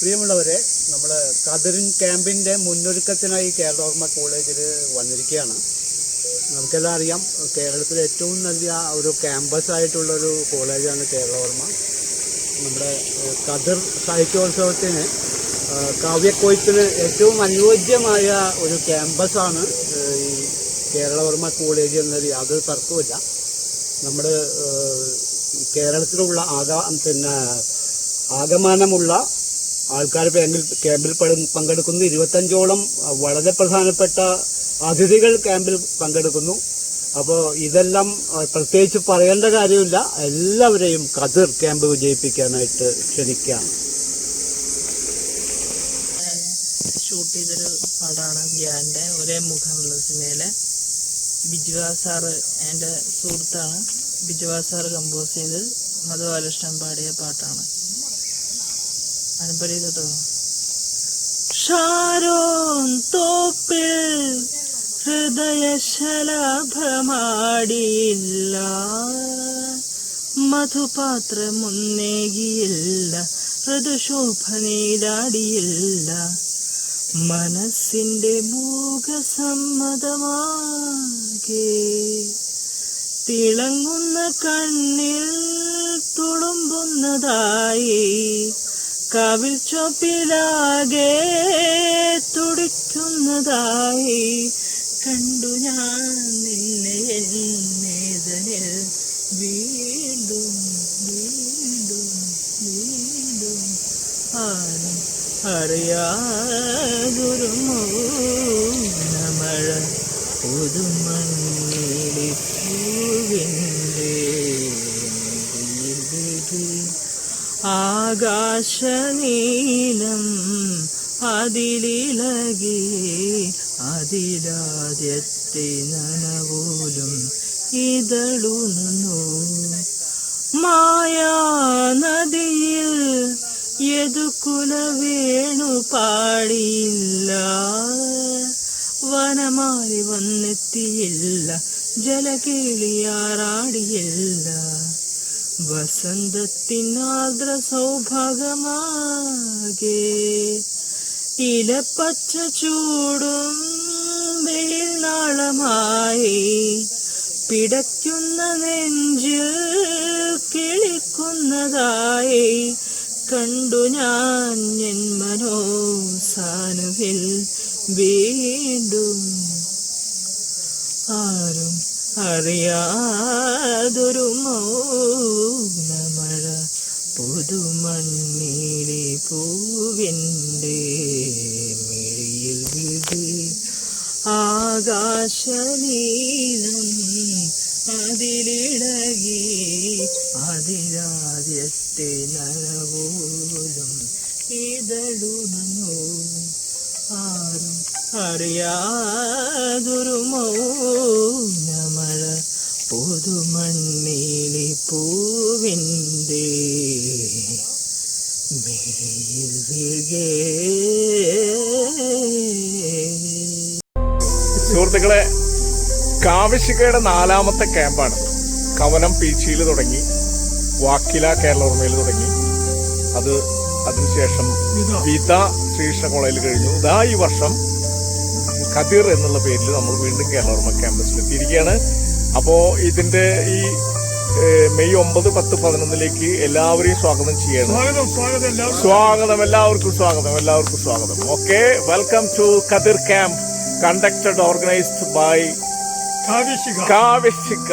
പ്രിയമുള്ളവരെ നമ്മൾ കതിരിൻ ക്യാമ്പിന്റെ മുന്നൊരുക്കത്തിനായി കേരളോർമ്മ കോളേജിൽ വന്നിരിക്കുകയാണ്. നമുക്കെല്ലാം അറിയാം കേരളത്തിലെ ഏറ്റവും നല്ല ഒരു ക്യാമ്പസ് ആയിട്ടുള്ള ഒരു കോളേജാണ് കേരളോർമ്മ നമ്മുടെ കതിർ സാഹിത്യോത്സവത്തിന് കാവ്യക്കോയ്ത്തിന് ഏറ്റവും അനുയോജ്യമായ ഒരു ക്യാമ്പസാണ് ഈ കേരളവർമ്മ കോളേജ് എന്നത് യാതൊരു തർക്കമില്ല നമ്മൾ കേരളത്തിലുള്ള ആകാ പിന്നെ ആകമാനമുള്ള ആൾക്കാർ ക്യാമ്പിൽ ക്യാമ്പിൽ പങ്കെ- പങ്കെടുക്കുന്നു. ഇരുപത്തഞ്ചോളം വളരെ പ്രധാനപ്പെട്ട അതിഥികൾ ക്യാമ്പിൽ പങ്കെടുക്കുന്നു. അപ്പോൾ ഇതെല്ലാം പ്രത്യേകിച്ച് പറയേണ്ട കാര്യമില്ല. എല്ലാവരെയും കതിർ ക്യാമ്പ് വിജയിപ്പിക്കാനായിട്ട് ക്ഷണിക്കാം ഷൂട്ട് ചെയ്തൊരു പടമാണ് ഗ്യാന്റെ. ഒരേ മുഖമുള്ള സിനിമയിലെ ബിജുവാ സാറ് എന്റെ സുഹൃത്താണ്. ബിജുവാ സാറ് കമ്പോസ് ചെയ്ത് മധുബാലകൃഷ്ണൻ പാടിയ പാട്ടാണ്. അനുപടി കേട്ടോ ഷാരോൻ തോപ്പിൽ ഹൃദയശലഭമാടിയില്ല മധുപാത്രമൊന്നേകിയില്ല. ഋതുശോഭ നീരാടിയില്ല. മനസ്സിന്റെ മൂകസമ്മതമാകെ തിളങ്ങുന്ന കണ്ണിൽ തുളുമ്പുന്നതായി കവിൽ ചൊപ്പിലാകെ തുടിക്കുന്നതായി കണ്ടു ഞാൻ നിന്നെ എന്നേതനിൽ വീണ്ടും വീണ്ടും വീണ്ടും ആരും അറിയാതൊരു നമ്മൾ പുതുമണ്ണിലെ പൂവിന്റെ ആകാശനീലം അതിലിളകി അതിലാദ്യത്തെ നനവോലും ഇതളുന്നു. മായാ നദിയിൽ യദുകുല വേണു പാടിയില്ല. വനമാറി വന്നെത്തിയില്ല. ജലകേളിയാറാടിയില്ല വസന്തത്തിനാർദ്ര സൗഭാഗമാകെ ഇലപ്പച്ച ചൂടും വെയിൽ നാളമായി പിടയ്ക്കുന്ന നെഞ്ചിൽ കിളിക്കുന്നതായി കണ്ടു ഞാൻ എൻ മനോസാനുവിൽ വീണ്ടും ആരും അറിയാതൊരു മൗനമഴ പുതുമണ്ണിലെ പൂവിന്റെ മിഴിയിൽ വിധി ആകാശനീലം അതിലിടകി അതിരാദ്യത്തെ നരവോലും ഇതളുണങ്ങൂ ആരും അറിയാതൊരു മൗനമഴ പുതുമണ്ണിലി പൂവിന്റെ മേയിൽ വീഴേ. സുഹൃത്തുക്കളെ കാവശികയുടെ നാലാമത്തെ ക്യാമ്പാണ്. കവനം പീച്ചിയിൽ തുടങ്ങി വാക്കില കേരളോർമയിൽ തുടങ്ങി. അത് അതിനുശേഷം വിത ശ്രീകൃഷ്ണ കോളേജിൽ കഴിഞ്ഞു. ഇതാ ഈ വർഷം ഖദീർ എന്നുള്ള പേരിൽ നമ്മൾ വീണ്ടും കേരളവർമ്മ ക്യാമ്പസിൽ എത്തിയിരിക്കുകയാണ്. അപ്പോൾ ഇതിന്റെ ഈ മെയ് ഒമ്പത് പത്ത് പതിനൊന്നിലേക്ക് എല്ലാവരെയും സ്വാഗതം ചെയ്യണം. സ്വാഗതം എല്ലാവർക്കും. സ്വാഗതം എല്ലാവർക്കും സ്വാഗതം okay welcome to Khadeer camp conducted organised by കാവ്യശിക്ക